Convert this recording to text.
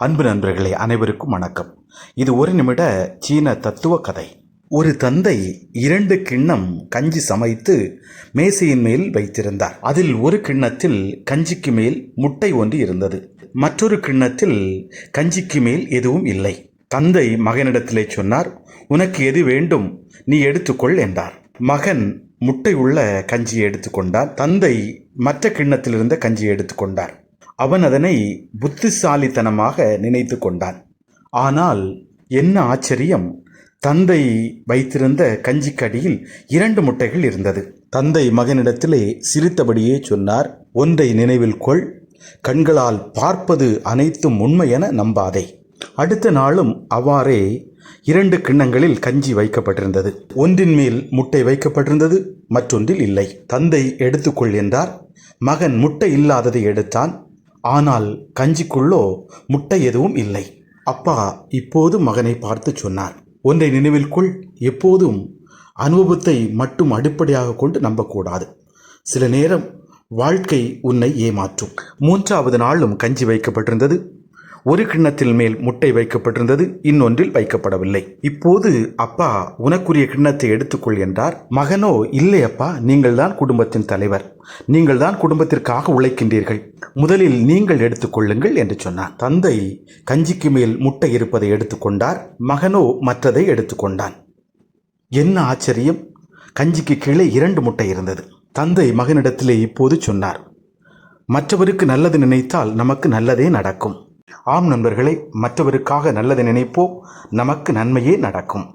அன்பு நண்பர்களே அனைவருக்கும் வணக்கம். இது ஒரு நிமிட சீன தத்துவ கதை. ஒரு தந்தை இரண்டு கிண்ணம் கஞ்சி சமைத்து மேசையின் மேல் வைத்திருந்தார். அதில் ஒரு கிண்ணத்தில் கஞ்சிக்கு மேல் முட்டை ஒன்று இருந்தது. மற்றொரு கிண்ணத்தில் கஞ்சிக்கு மேல் எதுவும் இல்லை. தந்தை மகனிடத்திலே சொன்னார் உனக்கு எது வேண்டும்? நீ எடுத்துக்கொள் என்றார். மகன் முட்டை உள்ள கஞ்சியை எடுத்துக்கொண்டார். தந்தை மற்ற கிண்ணத்திலிருந்த கஞ்சியை எடுத்துக்கொண்டார். அவன் அதனை புத்திசாலித்தனமாக நினைத்து கொண்டான். ஆனால் என்ன ஆச்சரியம் தந்தை வைத்திருந்த கஞ்சிக்கடியில் இரண்டு முட்டைகள் இருந்தது. தந்தை மகனிடத்திலே சிரித்தபடியே சொன்னார் ஒன்றை நினைவில் கொள் கண்களால் பார்ப்பது அனைத்தும் உண்மை என நம்பாதே. அடுத்த நாளும் அவ்வாறே இரண்டு கிண்ணங்களில் கஞ்சி வைக்கப்பட்டிருந்தது. ஒன்றின் மேல் முட்டை வைக்கப்பட்டிருந்தது மற்றொன்றில் இல்லை. தந்தை எடுத்துக்கொள் என்றார். மகன் முட்டை இல்லாததை எடுத்தான். ஆனால் கஞ்சிக்குள்ளோ முட்டை எதுவும் இல்லை. அப்பா இப்போது மகனை பார்த்து சொன்னார். ஒன்றை நினைவிற்குள் எப்போதும் அனுபவத்தை மட்டும் அடிப்படையாக கொண்டு நம்பக்கூடாது. சில நேரம் வாழ்க்கை உன்னை ஏமாற்றும். மூன்றாவது நாளும் கஞ்சி வைக்கப்பட்டிருந்தது. ஒரு கிண்ணத்தில் மேல் முட்டை வைக்கப்பட்டிருந்தது இன்னொன்றில் வைக்கப்படவில்லை. இப்போது அப்பா உனக்குரிய கிண்ணத்தை எடுத்துக்கொள் என்றார். மகனோ இல்லை அப்பா நீங்கள்தான் குடும்பத்தின் தலைவர். நீங்கள்தான் குடும்பத்திற்காக உழைக்கின்றீர்கள். முதலில் நீங்கள் எடுத்துக்கொள்ளுங்கள் என்று சொன்னார். தந்தை கஞ்சிக்கு மேல் முட்டை இருப்பதை எடுத்துக்கொண்டார் மகனோ மற்றதை எடுத்துக்கொண்டான் என்ன ஆச்சரியம்? கஞ்சிக்கு கீழே இரண்டு முட்டை இருந்தது. தந்தை மகனிடத்திலே இப்போது சொன்னார் மற்றவருக்கு நல்லது நினைத்தால் நமக்கு நல்லதே நடக்கும். ஆம் நண்பர்களே மற்றவருக்காக நல்லதை நினைப்போம். நமக்கு நன்மையே நடக்கும்.